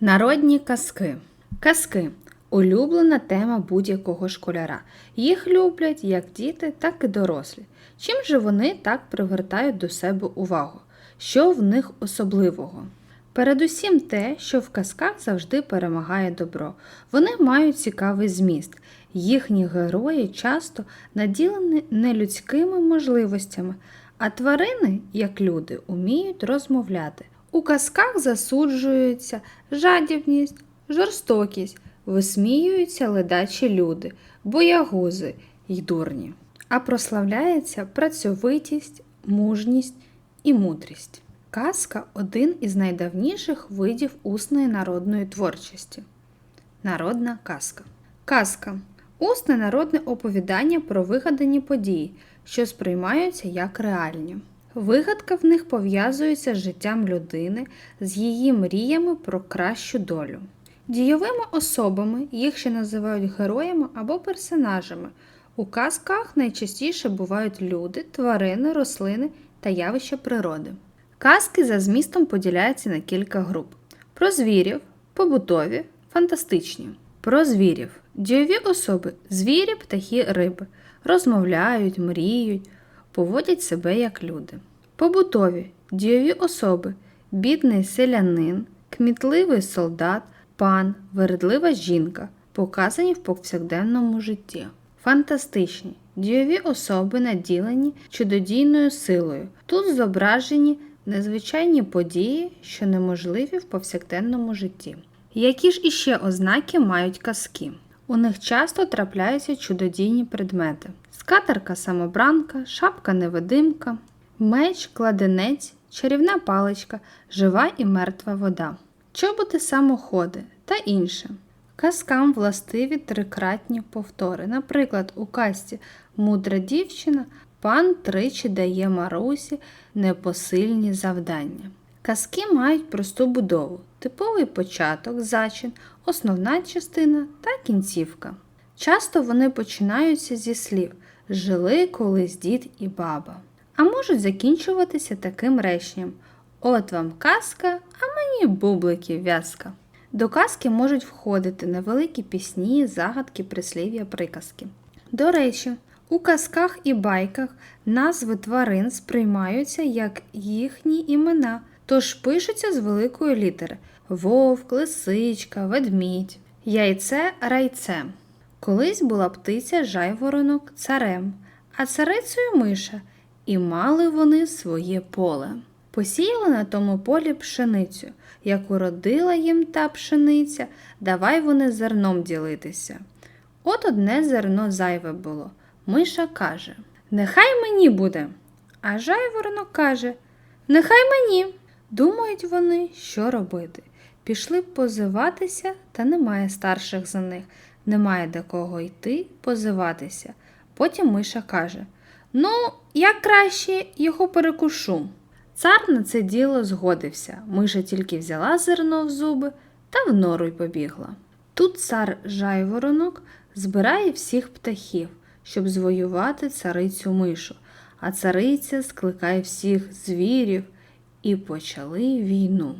Народні казки. Казки улюблена тема будь-якого школяра. Їх люблять як діти, так і дорослі. Чим же вони так привертають до себе увагу? Що в них особливого? Передусім те, що в казках завжди перемагає добро. Вони мають цікавий зміст. Їхні герої часто наділені нелюдськими можливостями, а тварини, як люди, уміють розмовляти. У казках засуджуються жадібність, жорстокість, висміюються ледачі люди, боягузи й дурні, а прославляється працьовитість, мужність і мудрість. Казка один із найдавніших видів усної народної творчості. Народна казка. Казка усне народне оповідання про вигадані події, що сприймаються як реальні. Вигадка в них пов'язується з життям людини, з її мріями про кращу долю. Дійовими особами їх ще називають героями або персонажами. У казках найчастіше бувають люди, тварини, рослини та явища природи. Казки за змістом поділяються на кілька груп: про звірів, побутові, фантастичні. Про звірів. Дійові особи звірі, птахи, риби розмовляють, мріють, поводять себе як люди. Побутові дійові особи бідний селянин, кмітливий солдат, пан, вередлива жінка, показані в повсякденному житті. Фантастичні дійові особи наділені чудодійною силою. Тут зображені незвичайні події, що неможливі в повсякденному житті. Які ж іще ознаки мають казки? У них часто трапляються чудодійні предмети: скатерка самобранка, шапка невидимка, меч, кладенець, чарівна паличка, жива і мертва вода, чоботи самоходи та інше. Казкам властиві трикратні повтори. Наприклад, у казці Мудра дівчина пан тричі дає Марусі непосильні завдання. Казки мають просту будову, типовий початок, зачин, основна частина та кінцівка. Часто вони починаються зі слів Жили колись дід і баба, а можуть закінчуватися таким реченням От вам казка, а мені бубликів в'язка. До казки можуть входити невеликі пісні, загадки, прислів'я, приказки. До речі, у казках і байках назви тварин сприймаються як їхні імена, тож пишуться з великої літери вовк, лисичка, ведмідь, яйце райце. Колись була птиця жайворонок царем, а царицею миша, і мали вони своє поле. Посіяли на тому полі пшеницю, як уродила їм та пшениця, давай вони зерном ділитися. От одне зерно зайве було. Миша каже Нехай мені буде. А жайворонок каже Нехай мені. Думають вони, що робити. Пішли позиватися, та немає старших за них, немає до кого йти позиватися. Потім Миша каже Ну, я краще його перекушу. Цар на це діло згодився. Миша тільки взяла зерно в зуби та в нору й побігла. Тут цар жайворонок збирає всіх птахів, щоб звоювати царицю мишу, а цариця скликає всіх звірів і почали війну.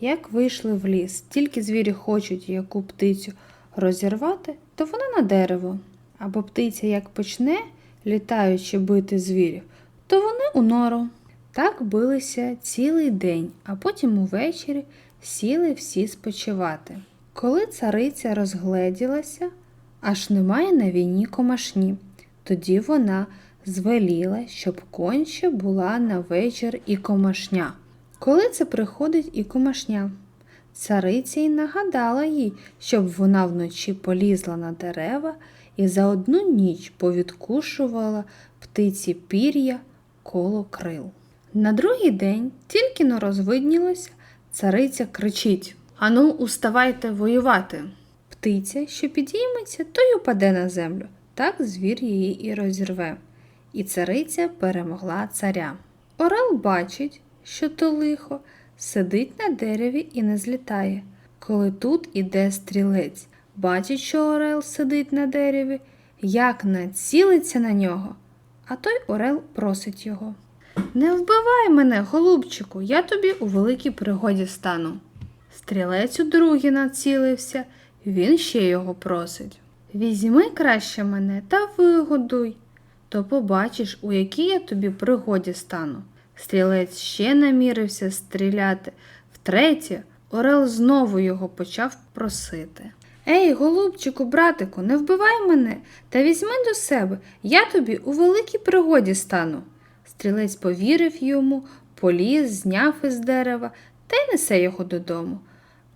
Як вийшли в ліс, тільки звірі хочуть яку птицю розірвати, то вона на дерево. Або птиця як почне, літаючи бити звірів, то вони у нору. Так билися цілий день, а потім увечері сіли всі спочивати. Коли цариця розгледілася, аж немає на війні комашні. Тоді вона звеліла, щоб конче була на вечір і комашня. Коли це приходить і комашня, цариця й нагадала їй, щоб вона вночі полізла на дерева і за одну ніч повідкушувала птиці пір'я коло крил. На другий день тільки но розвиднілося, цариця кричить Ану, уставайте воювати. Птиця, що підійметься, то й упаде на землю. Так звір її і розірве. І цариця перемогла царя. Орел бачить, що то лихо, сидить на дереві і не злітає. Коли тут іде стрілець, бачить, що Орел сидить на дереві, як націлиться на нього, а той Орел просить його. Не вбивай мене, голубчику, я тобі у великій пригоді стану. Стрілець удруге націлився, він ще його просить. Візьми краще мене та вигодуй, то побачиш, у якій я тобі пригоді стану. Стрілець ще намірився стріляти. Втретє, Орел знову його почав просити. Ей, голубчику, братику, не вбивай мене та візьми до себе, я тобі у великій пригоді стану. Стрілець повірив йому, поліз, зняв із дерева та й несе його додому.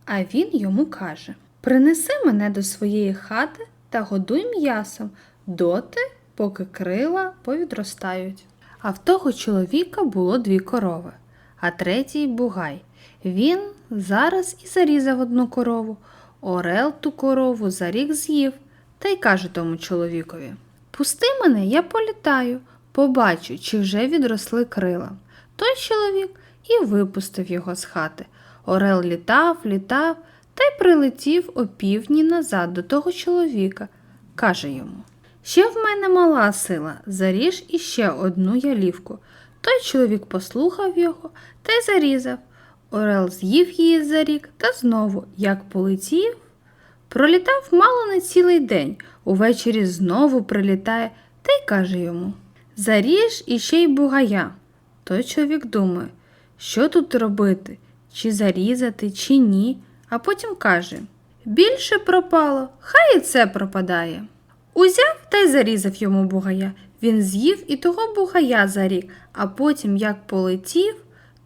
А він йому каже: Принеси мене до своєї хати та годуй м'ясом доти, поки крила повідростають. А в того чоловіка було дві корови, а третій бугай. Він зараз і зарізав одну корову. Орел ту корову за рік з'їв та й каже тому чоловікові: Пусти мене, я політаю, побачу, чи вже відросли крила. Той чоловік і випустив його з хати. Орел літав, літав та й прилетів опівдні назад до того чоловіка. Каже йому: Ще в мене мала сила, заріж іще одну ялівку. Той чоловік послухав його та й зарізав. Орел з'їв її за рік та знову, як полетів, пролітав мало не цілий день, увечері знову прилітає та й каже йому Заріж іще й бугая. Той чоловік думає, що тут робити, чи зарізати, чи ні, а потім каже Більше пропало, хай і це пропадає. Узяв та й зарізав йому бугая. Він з'їв і того бугая за рік, а потім, як полетів,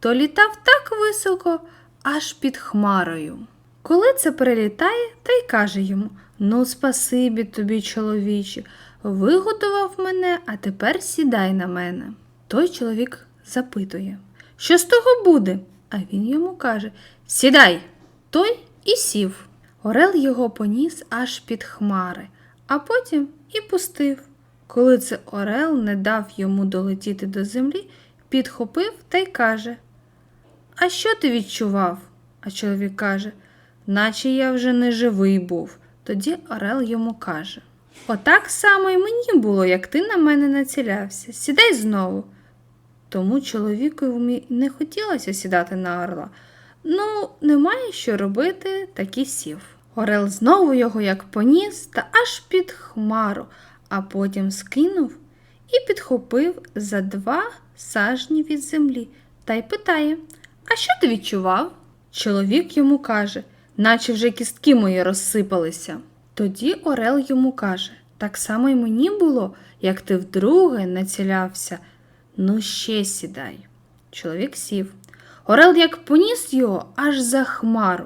то літав так високо, аж під хмарою. Коли це перелітає, та й каже йому Ну, спасибі тобі, чоловіче, вигодував мене, а тепер сідай на мене. Той чоловік запитує, що з того буде? А він йому каже Сідай. Той і сів. Орел його поніс аж під хмари, а потім і пустив. Коли це Орел не дав йому долетіти до землі, підхопив та й каже А що ти відчував? А чоловік каже, наче я вже не живий був. Тоді Орел йому каже Отак само й мені було, як ти на мене націлявся. Сідай знову. Тому чоловікові не хотілося сідати на орла. Ну, немає що робити, так і сів. Орел знову його як поніс та аж під хмару, а потім скинув і підхопив за два сажні від землі та й питає: А що ти відчував? Чоловік йому каже, наче вже кістки мої розсипалися. Тоді Орел йому каже: Так само й мені було, як ти вдруге націлявся. Ну, ще сідай. Чоловік сів. Орел як поніс його аж за хмару,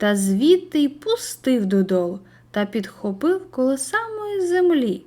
та звідти й пустив додолу та підхопив коло самої землі.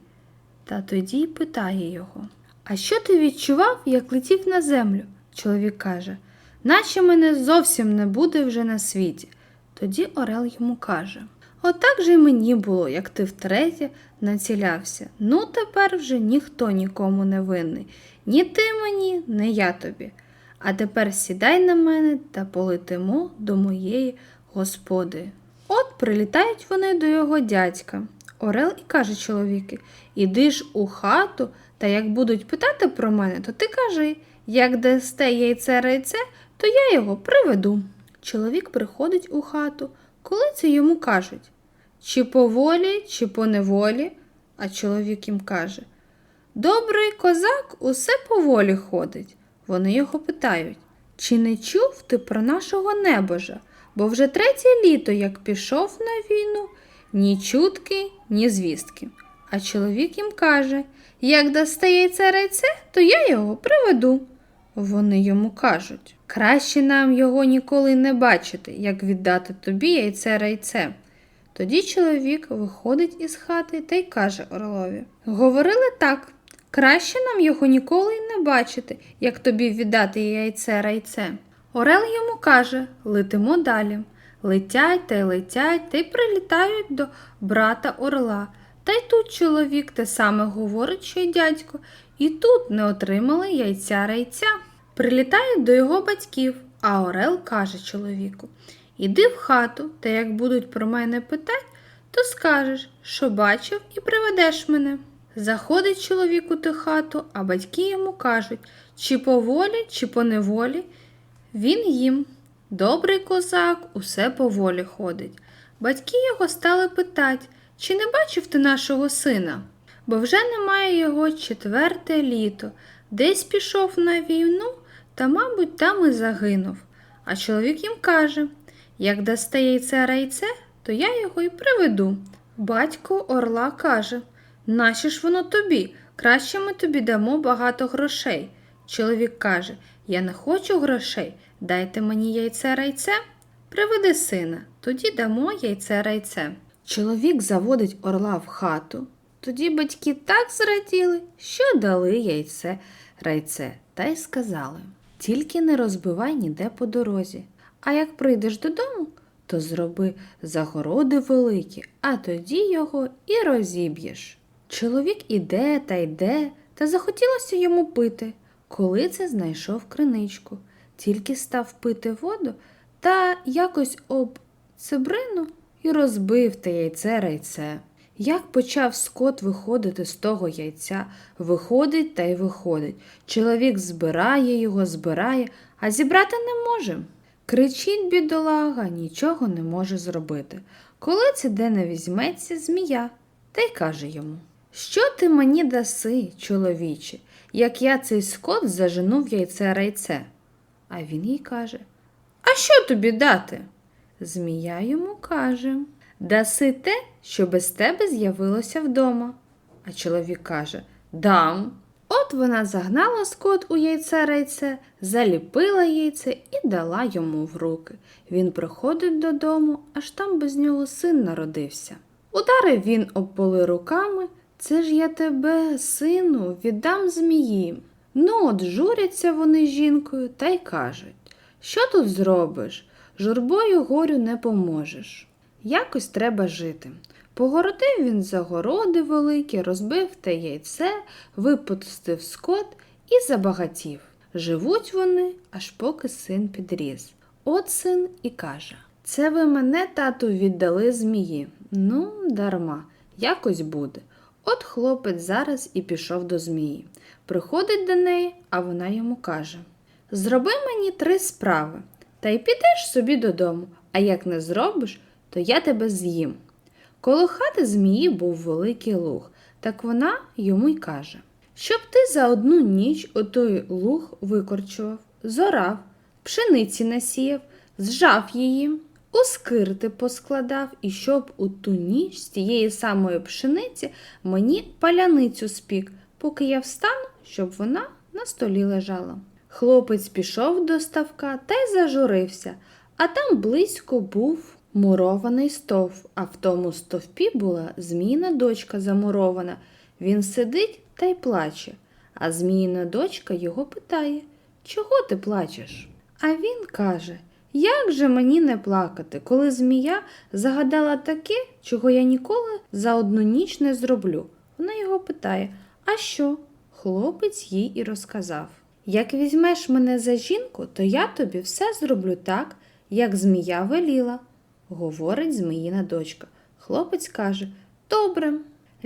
Та тоді питає його А що ти відчував, як летів на землю? Чоловік каже, наче мене зовсім не буде вже на світі. Тоді Орел йому каже Отак же й мені було, як ти втретє націлявся. Ну, тепер вже ніхто нікому не винний. Ні ти мені, ні я тобі. А тепер сідай на мене та полетимо до моєї господи. От прилітають вони до його дядька. Орел і каже чоловіки Іди ж у хату, та як будуть питати про мене, то ти кажи, як дасте яйце райце, то я його приведу. Чоловік приходить у хату, коли це йому кажуть чи по волі, чи по неволі, а чоловік їм каже Добрий козак усе по волі ходить. Вони його питають Чи не чув ти про нашого небожа? Бо вже третє літо, як пішов на війну, ні чутки, ні звістки. А чоловік їм каже Як дасте яйце райце, то я його приведу. Вони йому кажуть краще нам його ніколи не бачити, як віддати тобі яйце райце. Тоді чоловік виходить із хати та й каже Орлові Говорили так, краще нам його ніколи не бачити, як тобі віддати яйце райце. Орел йому каже летимо далі. Летять та й летять та й прилітають до брата орла. Та й тут чоловік те саме говорить, що й дядько, і тут не отримали яйця райця. Прилітають до його батьків, а Орел каже чоловіку Іди в хату, та як будуть про мене питати, то скажеш, що бачив, і приведеш мене. Заходить чоловік у ту хату, а батьки йому кажуть, чи по волі, чи по неволі. Він їм Добрий козак усе поволі ходить. Батьки його стали питать, чи не бачив ти нашого сина? Бо вже немає його четверте літо, десь пішов на війну, та, мабуть, там і загинув. А чоловік їм каже: як дасте яйце райце, то я його й приведу. Батько орла каже: Нащо ж воно тобі? Краще ми тобі дамо багато грошей. Чоловік каже: Я не хочу грошей, дайте мені яйце райце. Приведи сина, тоді дамо яйце райце. Чоловік заводить орла в хату. Тоді батьки так зраділи, що дали яйце райце, та й сказали: тільки не розбивай ніде по дорозі. А як прийдеш додому, то зроби загороди великі, а тоді його і розіб'єш. Чоловік іде та йде, та захотілося йому пити, коли це знайшов криничку. Тільки став пити воду та якось об цибрину і розбив те яйце райце. Як почав скот виходити з того яйця, виходить та й виходить. Чоловік збирає його, збирає, а зібрати не може. Кричить бідолага, нічого не може зробити. Коли це де не візьметься змія, та й каже йому: Що ти мені даси, чоловіче, як я цей скот зажену в яйце райце? А він їй каже: А що тобі дати? Змія йому каже: Даси те, що без тебе з'явилося вдома. А чоловік каже: Дам. От вона загнала скот у яйце райце, заліпила яйце і дала йому в руки. Він приходить додому, аж там без нього син народився. Ударив він об поли руками. Це ж я тебе, сину, віддам змії. Ну, от журяться вони з жінкою та й кажуть, що тут зробиш? Журбою горю не поможеш. Якось треба жити. Погородив він загороди великі, розбив те яйце, випустив скот і забагатів. Живуть вони, аж поки син підріс. От син і каже: Це ви мене, тату, віддали змії. Ну, дарма, якось буде. От хлопець зараз і пішов до змії. Приходить до неї, а вона йому каже: Зроби мені три справи, та й підеш собі додому, а як не зробиш, то я тебе з'їм. Коло хати змії був великий луг, так вона йому й каже, щоб ти за одну ніч отой луг викорчував, зорав, пшениці насіяв, зжав її, у скирти поскладав, і щоб у ту ніч з тієї самої пшениці мені паляницю спік, поки я встану, щоб вона на столі лежала. Хлопець пішов до ставка та й зажурився, а там близько був мурований стовп, а в тому стовпі була зміїна дочка замурована. Він сидить та й плаче, а зміїна дочка його питає Чого ти плачеш? А він каже Як же мені не плакати, коли змія загадала таке, чого я ніколи за одну ніч не зроблю. Вона його питає А що? Хлопець їй і розказав. Як візьмеш мене за жінку, то я тобі все зроблю так, як змія веліла, говорить зміїна дочка. Хлопець каже Добре,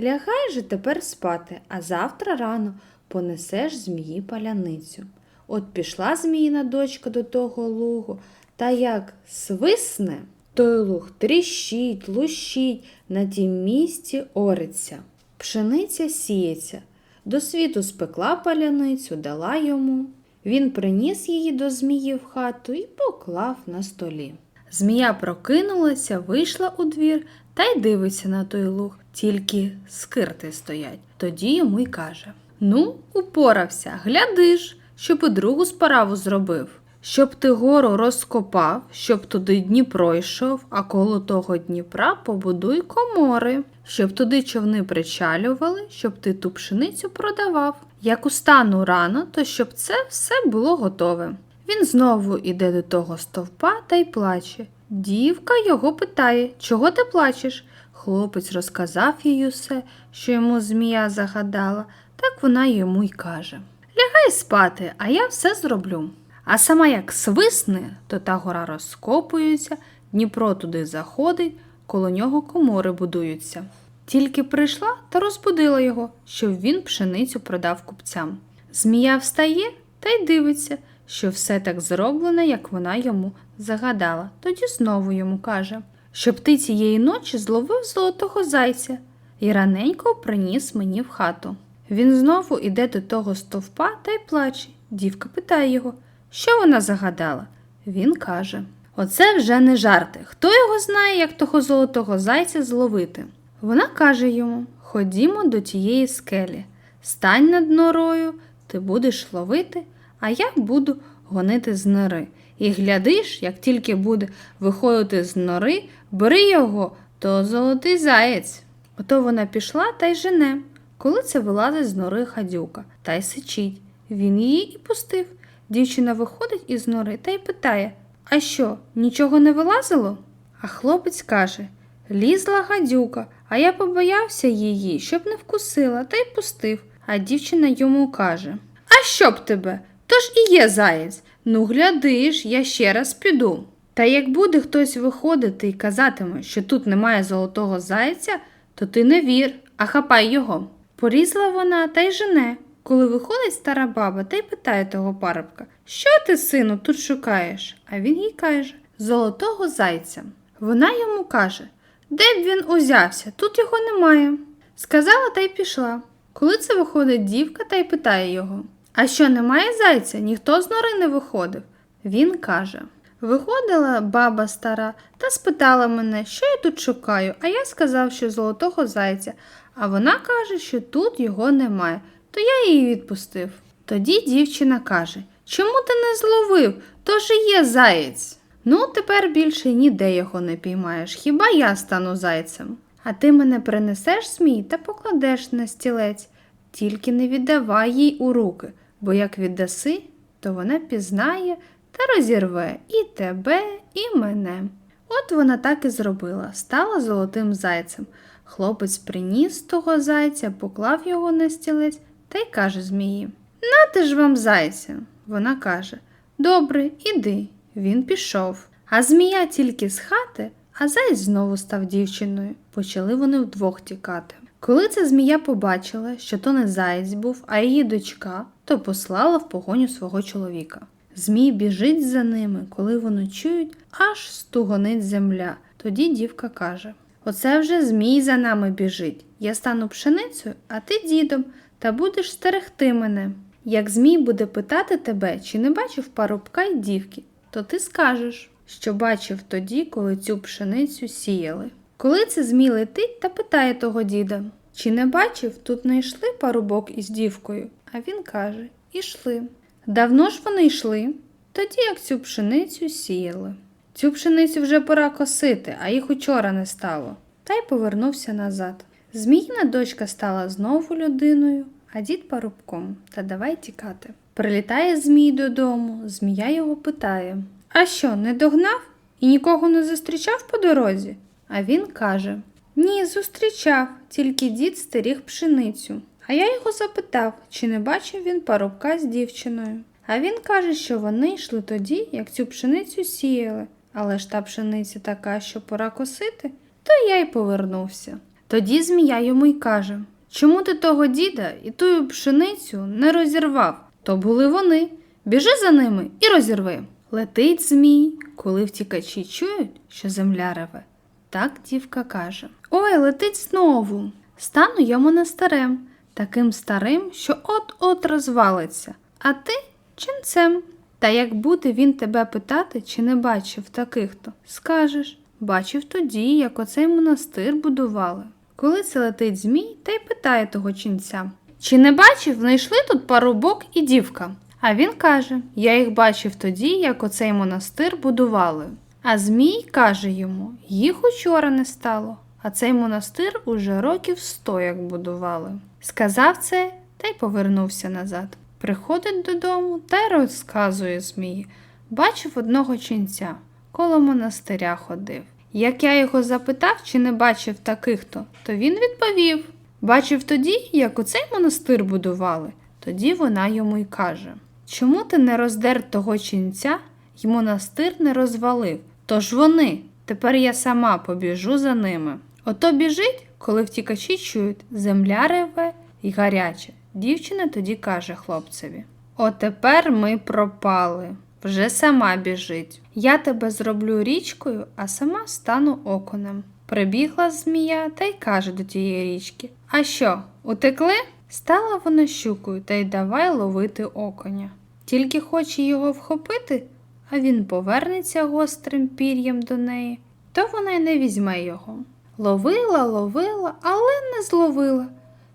лягай же тепер спати, а завтра рано понесеш змії паляницю. От пішла зміїна дочка до того лугу, та як свисне, той луг тріщить, лущить, на тім місці ориться. Пшениця сіється. До світу спекла паляницю, дала йому. Він приніс її до змії в хату і поклав на столі. Змія прокинулася, вийшла у двір та й дивиться на той луг, тільки скирти стоять. Тоді йому й каже: Ну, упорався, гляди ж, щоб і другу справу зробив. Щоб ти гору розкопав, щоб туди Дніпро йшов, а коло того Дніпра побудуй комори, щоб туди човни причалювали, щоб ти ту пшеницю продавав. Як устану рано, то щоб це все було готове. Він знову іде до того стовпа та й плаче. Дівка його питає, чого ти плачеш? Хлопець розказав їй усе, що йому змія загадала, так вона йому й каже Лягай спати, а я все зроблю. А сама як свисне, то та гора розкопується, Дніпро туди заходить, коло нього комори будуються. Тільки прийшла та розбудила його, щоб він пшеницю продав купцям. Змія встає та й дивиться, що все так зроблено, як вона йому Загадала, тоді знову йому каже, щоб ти цієї ночі зловив золотого зайця і раненько приніс мені в хату. Він знову іде до того стовпа та й плаче. Дівка питає його, що вона загадала. Він каже: Оце вже не жарти. Хто його знає, як того золотого зайця зловити? Вона каже йому: Ходімо до тієї скелі, стань над норою, ти будеш ловити, а я буду гонити з нори. І глядиш, як тільки буде виходити з нори, бери його, то золотий заєць. Ото вона пішла та й жене. Коли це вилазить з нори хадюка та й сичить. Він її і пустив. Дівчина виходить із нори та й питає А що, нічого не вилазило? А хлопець каже Лізла гадюка, а я побоявся її, щоб не вкусила, та й пустив. А дівчина йому каже А що б тебе? То ж і є заєць. Ну, глядиш, я ще раз піду. Та як буде хтось виходити і казатиме, що тут немає золотого зайця, то ти не вір, а хапай його. Порізала вона та й жене. Коли виходить стара баба та й питає того парубка, що ти, сину, тут шукаєш? А він їй каже Золотого зайця. Вона йому каже, де б він узявся, тут його немає. Сказала та й пішла. Коли це виходить дівка та й питає його А що, немає зайця? Ніхто з нори не виходив. Він каже Виходила баба стара та спитала мене, що я тут шукаю, а я сказав, що золотого зайця, а вона каже, що тут його немає, то я її відпустив. Тоді дівчина каже Чому ти не зловив? То ж є заєць. Ну, тепер більше ніде його не піймаєш, хіба я стану зайцем. А ти мене принесеш змій та покладеш на стілець, тільки не віддавай їй у руки, бо як віддаси, то вона пізнає та розірве і тебе, і мене. От вона так і зробила, стала золотим зайцем. Хлопець приніс того зайця, поклав його на стілець та й каже змії Нате ж вам зайця. Вона каже Добре, іди. Він пішов. А змія тільки з хати, а зайць знову став дівчиною. Почали вони вдвох тікати. Коли ця змія побачила, що то не заєць був, а її дочка, то послала в погоню свого чоловіка. Змій біжить за ними, коли вони чують, аж стугонить земля. Тоді дівка каже Оце вже змій за нами біжить. Я стану пшеницею, а ти дідом, та будеш стерегти мене. Як змій буде питати тебе, чи не бачив парубка й дівки, то ти скажеш, що бачив тоді, коли цю пшеницю сіяли. Коли це змій летить та питає того діда, чи не бачив, тут не йшли парубок із дівкою, а він каже Ішли. Давно ж вони йшли, тоді як цю пшеницю сіяли. Цю пшеницю вже пора косити, а їх учора не стало. Та й повернувся назад. Зміїна дочка стала знову людиною, а дід парубком, та давай тікати. Прилітає Змій додому, змія його питає А що, не догнав і нікого не зустрічав по дорозі? А він каже Ні, зустрічав, тільки дід стеріг пшеницю. А я його запитав, чи не бачив він парубка з дівчиною. А він каже, що вони йшли тоді, як цю пшеницю сіяли, але ж та пшениця така, що пора косити, то я й повернувся. Тоді змія йому й каже Чому ти того діда і тую пшеницю не розірвав? То були вони. Біжи за ними і розірви. Летить змій, коли втікачі чують, що земля реве. Так дівка каже Ой, летить знову. Стану я монастирем, таким старим, що от-от розвалиться, а ти ченцем. Та як буде він тебе питати, чи не бачив таких то, скажеш бачив тоді, як оцей монастир будували. Коли це летить змій, та й питає того ченця Чи не бачив, знайшли тут парубок і дівка? А він каже Я їх бачив тоді, як оцей монастир будували. А Змій каже йому їх учора не стало, а цей монастир уже років сто як будували. Сказав це та й повернувся назад. Приходить додому та й розказує Змії. Бачив одного ченця, коло монастиря ходив. Як я його запитав, чи не бачив таких то, то він відповів Бачив тоді, як оцей монастир будували. Тоді вона йому й каже Чому ти не роздер того ченця й монастир не розвалив? Тож вони, тепер я сама побіжу за ними. Ото біжить, коли втікачі чують, земля реве й гаряче. Дівчина тоді каже хлопцеві О, тепер ми пропали. Вже сама біжить. Я тебе зроблю річкою, а сама стану оконем. Прибігла змія та й каже до тієї річки: А що, утекли? Стала вона щукою та й давай ловити оконя. Тільки хоче його вхопити, а він повернеться гострим пір'ям до неї, то вона й не візьме його. Ловила, ловила, але не зловила,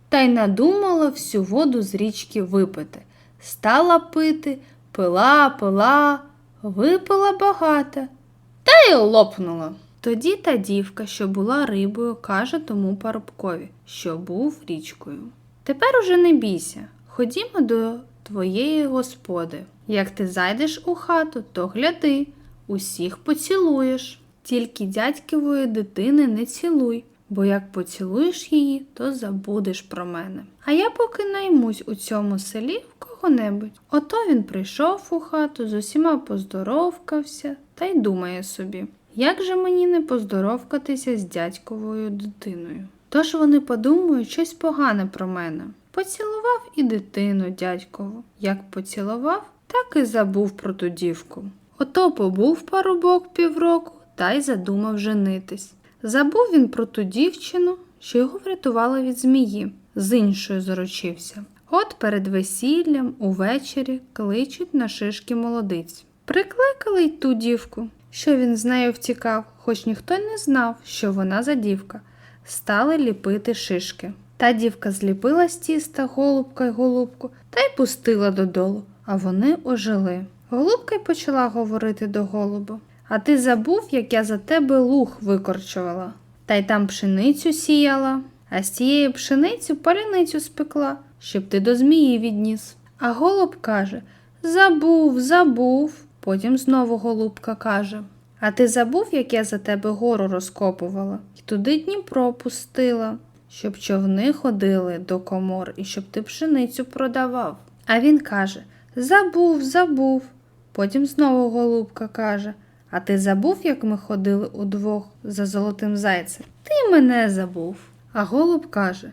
та й надумала всю воду з річки випити. Стала пити, пила, пила, випила багато, та й лопнула. Тоді та дівка, що була рибою, каже тому парубкові, що був річкою. Тепер уже не бійся, ходімо до твоєї господи. Як ти зайдеш у хату, то гляди, усіх поцілуєш. Тільки дядькової дитини не цілуй, бо як поцілуєш її, то забудеш про мене. А я поки наймусь у цьому селі в кого-небудь. Ото він прийшов у хату, з усіма поздоровкався та й думає собі, як же мені не поздоровкатися з дядьковою дитиною? Тож вони подумають щось погане про мене. Поцілував і дитину дядькову. Як поцілував, так і забув про ту дівку. Ото побув парубок півроку та й задумав женитись. Забув він про ту дівчину, що його врятувала від змії, з іншою заручився. От перед весіллям увечері кличуть на шишки молодиць. Прикликали й ту дівку, що він з нею втікав, хоч ніхто не знав, що вона за дівка. Стали ліпити шишки. Та дівка зліпила з тіста голубка й голубку та й пустила додолу, а вони ожили. Голубка й почала говорити до голуба. А ти забув, як я за тебе луг викорчувала, та й там пшеницю сіяла, а з тієї пшениці паляницю спекла, щоб ти до змії відніс. А голуб каже Забув, забув. Потім знову голубка каже А ти забув, як я за тебе гору розкопувала, і туди Дніпро пустила, щоб човни ходили до комор і щоб ти пшеницю продавав. А він каже Забув, забув. Потім знову голубка каже А ти забув, як ми ходили удвох за золотим зайцем? Ти мене забув. А голуб каже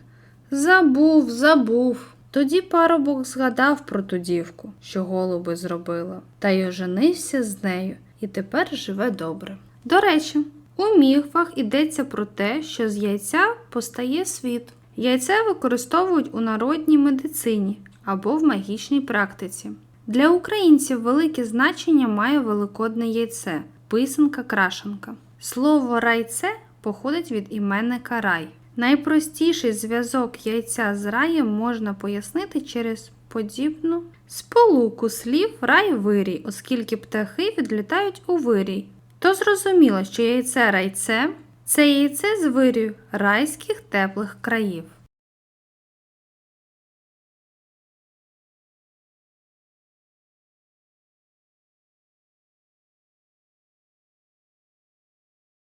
Забув, забув. Тоді парубок згадав про ту дівку, що голуби зробила, та й оженився з нею і тепер живе добре. До речі, у міфах йдеться про те, що з яйця постає світ. Яйце використовують у народній медицині або в магічній практиці. Для українців велике значення має великодне яйце, писанка крашенка. Слово райце походить від іменника рай. Найпростіший зв'язок яйця з раєм можна пояснити через подібну сполуку слів рай-вирій, оскільки птахи відлітають у вирій. То зрозуміло, що яйце райце це яйце з вирію райських теплих країв.